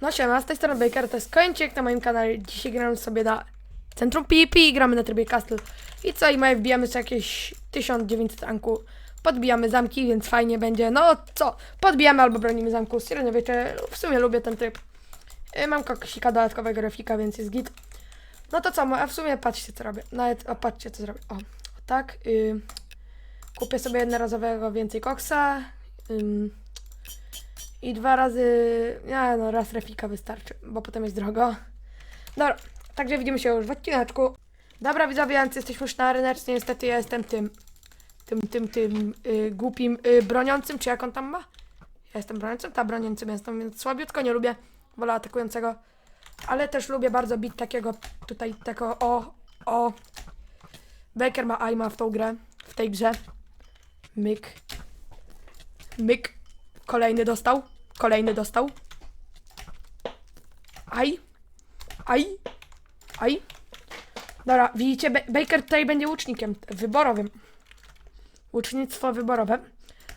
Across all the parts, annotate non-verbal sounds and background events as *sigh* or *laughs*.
No siema, z tej strony Baker, to jest Kończyk na moim kanale. Dzisiaj gramy sobie na Centrum PvP i gramy na trybie Castle. I co, i my wbijamy sobie jakieś 1900 ranku. Podbijamy zamki, więc fajnie będzie. No co, podbijamy albo bronimy zamku. Średniowiecie, w sumie lubię ten tryb. Y, Mam koksika dodatkowego grafika, więc jest git. No to co, a w sumie patrzcie co robię. Nawet, o, patrzcie co zrobię. O, tak. Y, kupię sobie jednorazowego więcej koksa. Ym, i dwa razy. Nie no, raz refika wystarczy, bo potem jest drogo. Dobra, także widzimy się już w odcineczku. Dobra, widzowie, więc jesteśmy już na ryneczce. Niestety ja jestem tym. Tym, tym, tym y, głupim y, broniącym, czy jak on tam ma? Ja jestem broniącym, ta broniącym jestem, więc słabiutko nie lubię. Wolę atakującego. Ale też lubię bardzo bić takiego tutaj, tego o, o. Baker ma aima w tą grę, w tej grze. Myk. Myk. Kolejny dostał. Kolejny dostał. Aj. Aj. Aj. Dobra, widzicie, Ba- Baker tutaj będzie łucznikiem wyborowym. Łucznictwo wyborowe.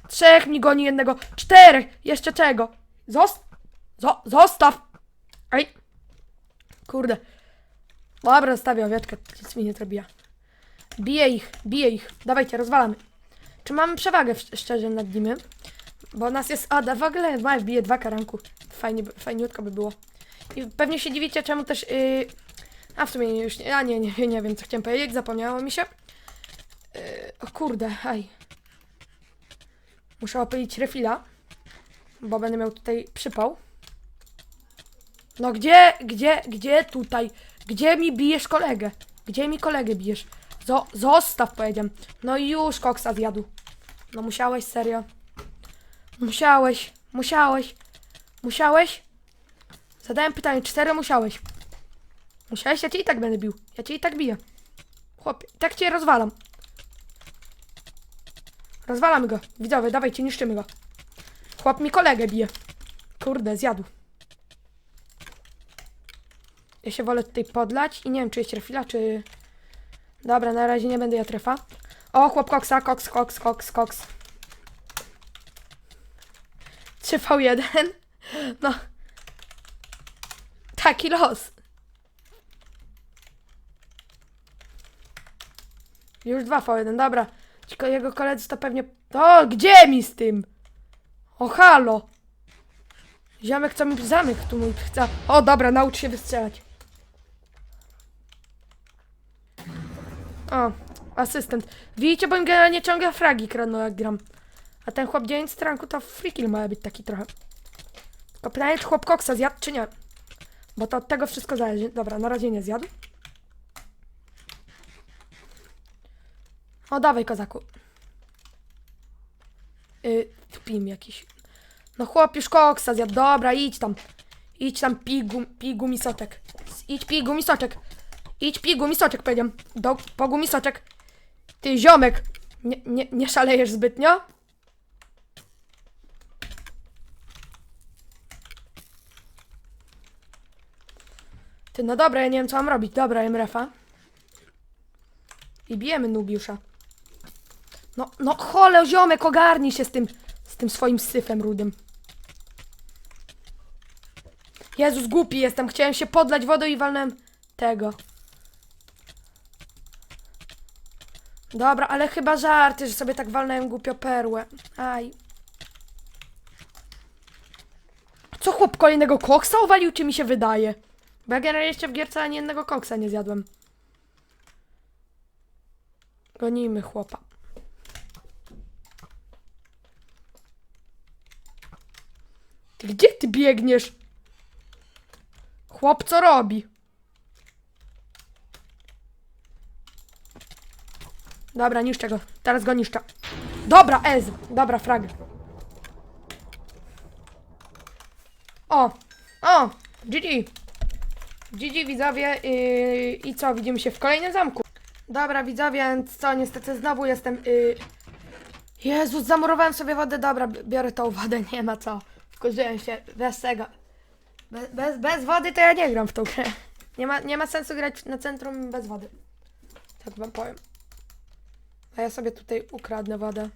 Trzech mi goni jednego. Czterech! Jeszcze czego? Zost... Zo zostaw! Aj. Kurde. Dobra, zostawię owieczkę. Nic mi nie zrobiła. Biję ich, biję ich. Dawajcie, rozwalamy. Czy mamy przewagę szczerze nad nimi? Bo nas jest. A, w ogóle ma wbije dwa karanku. Fajnie, fajniutko by było. I pewnie się dziwicie, czemu też. Yy... A w sumie już nie. A nie, nie, nie wiem, co chciałem powiedzieć, zapomniało mi się. Yy... O kurde, aj. Muszę opylić refila. Bo będę miał tutaj przypał. No gdzie, gdzie, gdzie tutaj? Gdzie mi bijesz kolegę? Gdzie mi kolegę bijesz? Zo zostaw, powiedziałem. No i już koksa zjadł. No musiałeś, serio. Musiałeś, musiałeś, musiałeś? Zadałem pytanie, czy serio musiałeś? Musiałeś? Ja cię i tak będę bił. Ja cię i tak biję. Chłopie, tak cię rozwalam. Rozwalamy go. Widzowie, dawajcie, niszczymy go. Chłop mi kolegę bije. Kurde, zjadł. Ja się wolę tutaj podlać i nie wiem, czy jest refila, czy... Dobra, na razie nie będę ja trefa. O, chłop koksa, koks, koks, koks, koks. 3v1. No. Taki los. Już 2v1, dobra. Ci ko- Jego koledzy to pewnie... O, gdzie mi z tym? O, halo. Ziomek, co mi zamek tu mój chce. O, dobra, naucz się wystrzelać. O, asystent. Widzicie, bo im generalnie ciągle fragi kradną jak gram. A ten chłop 9 stranku to free kill ma być taki trochę. Tylko pytanie, czy chłop koksa zjadł, czy nie. Bo to od tego wszystko zależy. Dobra, na razie nie zjadł. O, dawaj, kozaku. Yy, tupim jakiś. No chłop już koksa zjadł. Dobra, idź tam. Idź tam, pij, gum, pij gumisoczek. Idź, pij gumisoczek. Idź, pij gumisoczek, powiedziałem. Do, po gumisoczek. Ty, ziomek. Nie, nie, nie szalejesz zbytnio? Ty, no dobra, ja nie wiem co mam robić. Dobra, MRF-a. I bijemy Nubiusza. No, no chole, ziomek, ogarnij się z tym, z tym swoim syfem rudym. Jezus, głupi jestem. Chciałem się podlać wodą i walnąłem tego. Dobra, ale chyba żarty, że sobie tak walnąłem głupio perłę. Aj. Co chłop kolejnego koksa uwalił, czy mi się wydaje? Bo ja generalnie jeszcze w gierce ani jednego koksa nie zjadłem. Gonimy chłopa. Ty gdzie ty biegniesz? Chłop co robi? Dobra, niszczę go. Teraz go niszczę. Dobra, Ez. Dobra, frag. O! O! GG! GG widzowie yy, i co, widzimy się w kolejnym zamku. Dobra widzowie, więc co, niestety znowu jestem... Yy... Jezus, zamurowałem sobie wodę, dobra, biorę tą wodę, *laughs* nie ma co. Wkurzyłem się, bez tego. Bez, bez, bez wody to ja nie gram w tą grę. Nie ma, nie ma sensu grać na centrum bez wody. Tak wam powiem. A ja sobie tutaj ukradnę wodę.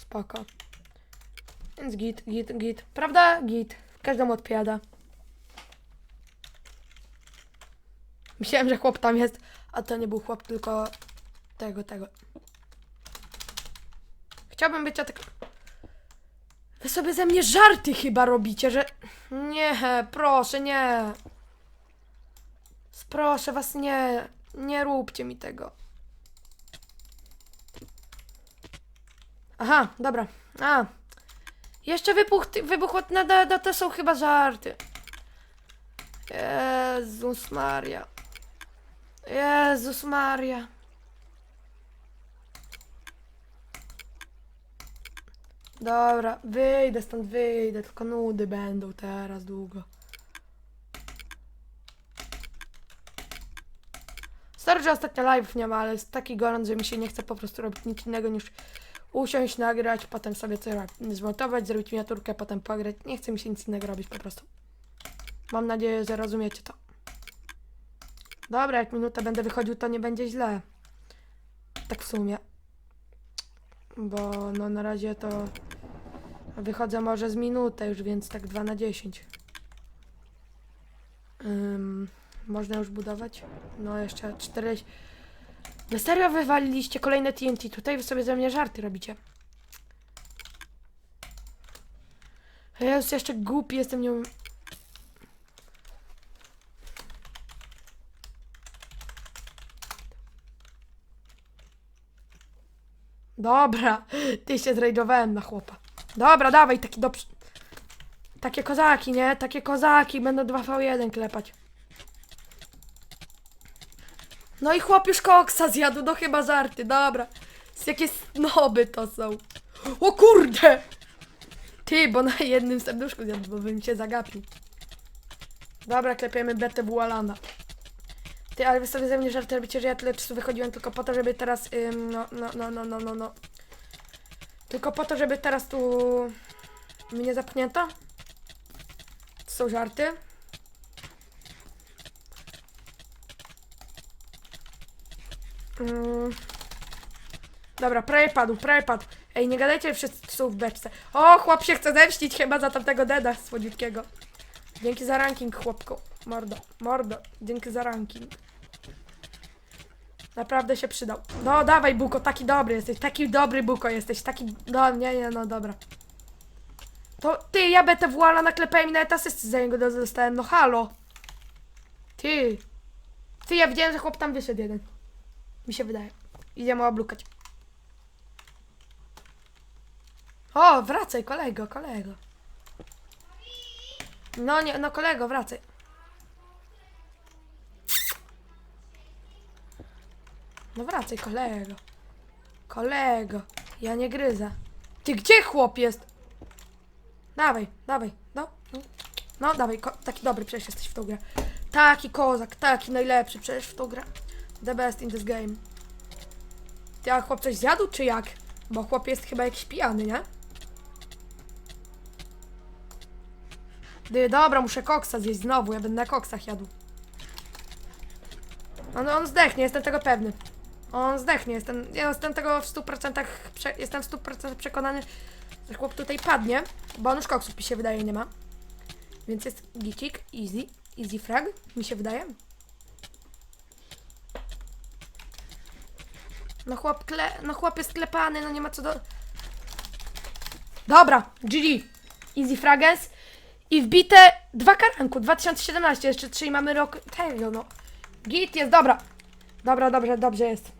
Spoko. Więc git, git, git. Prawda? Git. Każdemu odpowiada. Myślałem, że chłop tam jest, a to nie był chłop, tylko tego, tego. Chciałbym być tak. Wy sobie ze mnie żarty chyba robicie, że. Nie, proszę, nie. Proszę was, nie. Nie róbcie mi tego. Aha, dobra. A. Jeszcze wybuch, wybuchło, no, no, no to są chyba żarty. Jezus Maria. Jezus Maria. Dobra, wyjdę stąd, wyjdę, tylko nudy będą teraz długo. Sorry, że ostatnio live nie ma, ale jest taki gorąc, że mi się nie chce po prostu robić nic innego niż usiąść, nagrać, potem sobie coś zmontować, zrobić miniaturkę, potem pograć. Nie chce mi się nic innego robić po prostu. Mam nadzieję, że rozumiecie to. Dobra, jak minutę będę wychodził, to nie będzie źle. Tak w sumie. Bo no na razie to wychodzę może z minutę już, więc tak 2 na 10. Ym, można już budować? No jeszcze 4. Wy serio wywaliliście kolejne TNT tutaj? Wy sobie ze mnie żarty robicie. Ja już jeszcze głupi jestem, nie Dobra, ty się zrejdowałem na chłopa. Dobra, dawaj, taki do... Takie kozaki, nie? Takie kozaki, będą 2v1 klepać. No i chłop już koksa zjadł, no chyba żarty, dobra. Jakie snoby to są. O kurde! Ty, bo na jednym serduszku zjadł, bo bym cię zagapił. Dobra, klepiemy betę Bualana. Ty, ale wy sobie ze mnie żarty robicie, że ja tyle czasu wychodziłem tylko po to, żeby teraz, ym, no, no, no, no, no, no, no. Tylko po to, żeby teraz tu mnie zapchnięto? To są żarty? Mm. Dobra, prawie padł, prawie padł. Ej, nie gadajcie, wszyscy są w beczce. O, chłop się chce zemścić chyba za tamtego deda słodziutkiego. Dzięki za ranking, chłopku. Mordo, mordo, dzięki za ranking. Naprawdę się przydał. No, dawaj, Buko, taki dobry jesteś, taki dobry, Buko, jesteś, taki... No, nie, nie, no, dobra. To, ty, ja betę włala naklepałem i nawet asysty za niego dostałem, no halo. Ty. Ty, ja widziałem, że chłop tam wyszedł jeden. Mi się wydaje. Idziemy oblukać. O, wracaj, kolego, kolego. No nie, no kolego, wracaj. No wracaj, kolego. Kolego, ja nie gryzę. Ty gdzie chłop jest? Dawaj, dawaj, no. no. No, dawaj, taki dobry przecież jesteś w tą grę. Taki kozak, taki najlepszy przecież w tą grę. The best in this game. Ty, a chłop coś zjadł, czy jak? Bo chłop jest chyba jakiś pijany, nie? Ty, dobra, muszę koksa zjeść znowu, ja będę na koksach jadł. On, on zdechnie, jestem tego pewny. On zdechnie, jestem, ja jestem tego w 100% prze, jestem w 100% przekonany, że chłop tutaj padnie, bo on już koksów mi się wydaje nie ma. Więc jest gicik, easy, easy frag, mi się wydaje. No chłop kle, no chłop jest klepany, no nie ma co do... Dobra, GG. Easy Fragens. I wbite dwa karanku, 2017, jeszcze trzy mamy rok tego, no. Git jest, dobra. Dobra, dobrze, dobrze jest.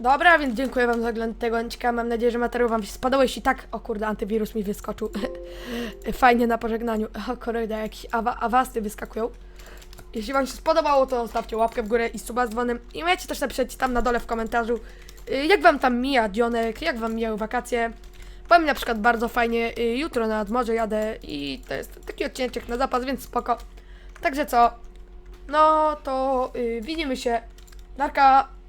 Dobra, więc dziękuję wam za oglądanie tego odcinka. Mam nadzieję, że materiał wam się spodobał. Jeśli tak, o kurde, antywirus mi wyskoczył. *laughs* Fajnie na pożegnaniu. O kurde, jakieś awa awasty wyskakują. Jeśli wam się spodobało, to zostawcie łapkę w górę i suba z dzwonem. I możecie też napisać tam na dole w komentarzu, y, jak wam tam mija dzionek, jak wam mijały wakacje. Powiem na przykład bardzo fajnie, y, jutro nad morze jadę i to jest taki odcinek na zapas, więc spoko. Także co, no to y, widzimy się. Narka!